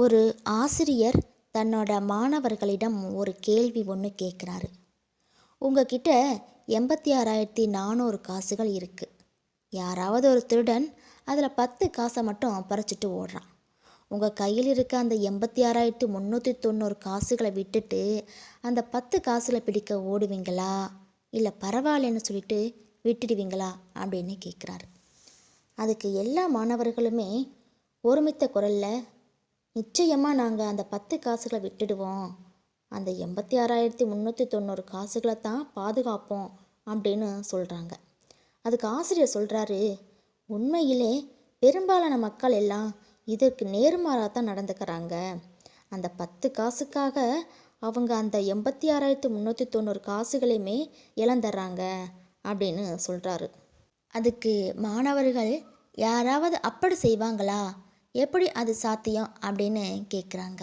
ஒரு ஆசிரியர் தன்னோட மாணவர்களிடம் ஒரு கேள்வி ஒன்று கேட்குறாரு உங்ககிட்ட எண்பத்தி ஆறாயிரத்தி நானூறு காசுகள் இருக்குது யாராவது ஒரு திருடன் அதில் பத்து காசை மட்டும் பறிச்சிட்டு ஓடுறான். உங்கள் கையில் இருக்க அந்த எண்பத்தி ஆறாயிரத்தி முந்நூற்றி தொண்ணூறு காசுகளை விட்டுட்டு அந்த பத்து காசில் பிடிக்க ஓடுவீங்களா? இல்லை பரவாயில்லன்னு சொல்லிட்டு விட்டுடுவீங்களா? அப்படின்னு கேட்குறாரு அதுக்கு எல்லா மாணவர்களுமே ஒருமித்த குரலில் நிச்சயமாக நாங்கள் அந்த பத்து காசுகளை விட்டுடுவோம். அந்த எண்பத்தி ஆறாயிரத்தி முந்நூற்றி தொண்ணூறு காசுகளை தான் பாதுகாப்போம் அப்படின்னு சொல்கிறாங்க அதுக்கு ஆசிரியர் சொல்கிறாரு உண்மையிலே பெரும்பாலான மக்கள் எல்லாம் இதற்கு நேர்மாறாக தான் நடந்துக்கிறாங்க. அந்த பத்து காசுக்காக அவங்க அந்த எண்பத்தி ஆறாயிரத்தி முந்நூற்றி தொண்ணூறு காசுகளையுமே இழந்துடுறாங்க அப்படின்னு சொல்கிறாரு அதுக்கு மாணவர்கள் யாராவது அப்படி செய்வாங்களா? எப்படி அது சாத்தியம் அப்படின்னு கேட்குறாங்க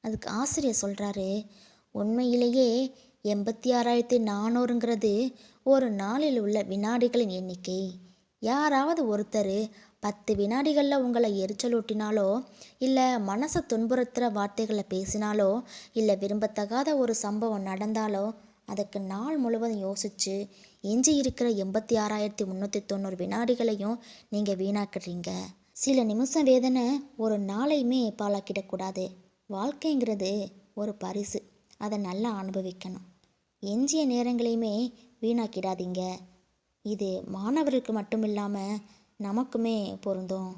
அதுக்கு ஆசிரியர் சொல்கிறாரு உண்மையிலேயே எண்பத்தி ஆறாயிரத்தி நானூறுங்கிறது ஒரு நாளில் உள்ள வினாடிகளின் எண்ணிக்கை. யாராவது ஒருத்தர் பத்து வினாடிகளில் உங்களை எரிச்சலூட்டினாலோ இல்லை மனசை துன்புறுத்துகிற வார்த்தைகளை பேசினாலோ இல்லை விரும்பத்தகாத ஒரு சம்பவம் நடந்தாலோ அதுக்கு நாள் முழுவதும் யோசித்து எஞ்சி இருக்கிற எண்பத்தி ஆறாயிரத்தி முந்நூற்றி தொண்ணூறு வினாடிகளையும் நீங்கள் வீணாக்குறீங்க சில நிமிஷம் வேதனை ஒரு நாளையுமே பாழாக்கிடக்கூடாது. வாழ்க்கைங்கிறது ஒரு பரிசு. அதை நல்லா அனுபவிக்கணும். எஞ்சிய நேரங்களையுமே வீணாக்கிடாதீங்க. இது மாணவருக்கு மட்டும் இல்லாமல் நமக்குமே பொருந்தும்.